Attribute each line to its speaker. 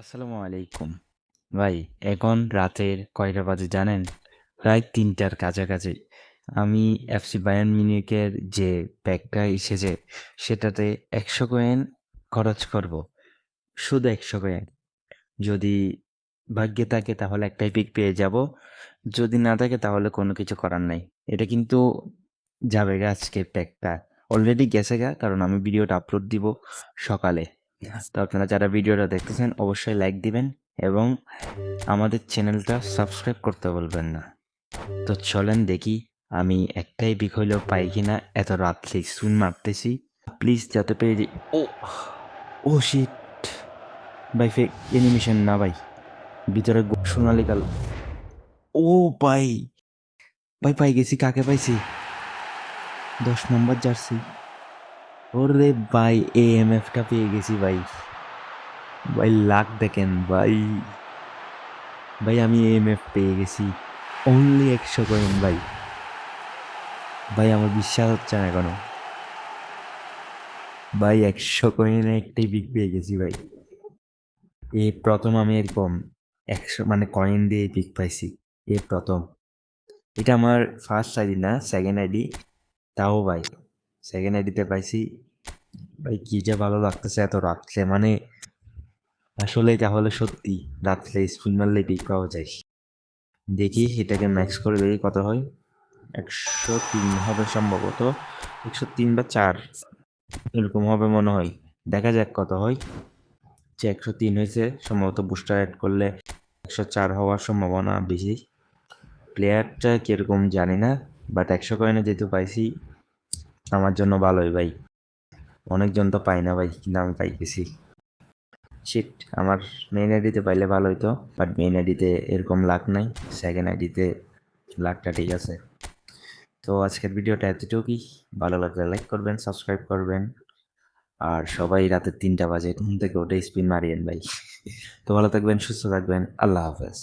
Speaker 1: আসসালামু আলাইকুম। ভাই, এখন রাতের কয়টা বাজে জানেন? প্রায় তিনটার কাছাকাছি। আমি এফসি বায়ান মিউনিকের যে প্যাকটা এসেছে, সেটাতে একশো কয়েন খরচ করব। শুধু একশো কয়েন। যদি ভাগ্যে থাকে তাহলে একটাই পিক পেয়ে যাব। যদি না থাকে তাহলে কোনো কিছু করার নাই। এটা কিন্তু যাবে গা আজকে প্যাকটা অলরেডি গেছে গা, কারণ আমি ভিডিওটা আপলোড দিব সকালে। তো আপনারা যারা ভিডিওটা দেখতেছেন, অবশ্যই লাইক দিবেন এবং আমাদের চ্যানেলটা সাবস্ক্রাইব করতে বলবেন না। তো চলেন দেখি আমি একটাই বিক হইলেও পাই কিনা, এত রাত্রে সুন মারতেছি। প্লিজ যাতে পেয়ে ও ও শিট ভাই ফেক অ্যানিমেশন না ভাই। ভিতরে সোনালি কাল ও ভাই। ভাই, পাই গেছি, কাকে পাইছি? দশ নম্বর জার্সি ওরে ভাই এ এম এফটা পেয়ে গেছি ভাই। ভাই, লাখ দেখেন ভাই। ভাই, আমি এম এফ পেয়ে গেছি। অনলি একশো কয়েন ভাই। ভাই, আমার বিশ্বাস হচ্ছে না এখনও। ভাই, একশো কয়েনে একটাই বিগ পেয়ে গেছি ভাই। এই প্রথম আমি এরকম একশো মানে কয়েন দিয়ে পিক পাইছি। এই প্রথম। এটা আমার ফার্স্ট আইডি না সেকেন্ড আইডি তাও ভাই। সেকেন্ড আইডিতে পাইছি। ভাই, কি যে ভালো লাগতেছে এত রাত্রে। মানে আসলে তাহলে সত্যি, রাত্রে স্পুন মারলে পিক পাওয়া যায়। দেখি, এটাকে ম্যাক্স করে দেখি কত হয়। একশো তিন হবে সম্ভবত। একশো তিন বা চার, এরকম হবে মনে হয়। দেখা যাক কত হয়। যে একশো তিন হয়েছে, সম্ভবত বুস্টার অ্যাড করলে একশো চার হওয়ার সম্ভাবনা বেশি। প্লেয়ারটা কীরকম জানি না বাট একশো কয়েনে যেহেতু পাইছি আমার জন্য ভালোই ভাই। অনেকজন তো পাই না ভাই, কিন্তু আমি পাইতেছি। শিট আমার মেইন আইডিতে পাইলে ভালো হইতো বাট মেইন আইডিতে এরকম লাক নাই সেকেন্ড আইডিতে লাকটা ঠিক আছে। তো আজকের ভিডিওটা এতটুকুই, ভালো লাগলে লাইক করবেন সাবস্ক্রাইব করবেন, আর সবাই রাতে তিনটা বাজে, ঘুম থেকে ওঠে স্পিন মারিয়েন ভাই। তো ভালো থাকবেন, সুস্থ থাকবেন, আল্লাহ হাফেজ।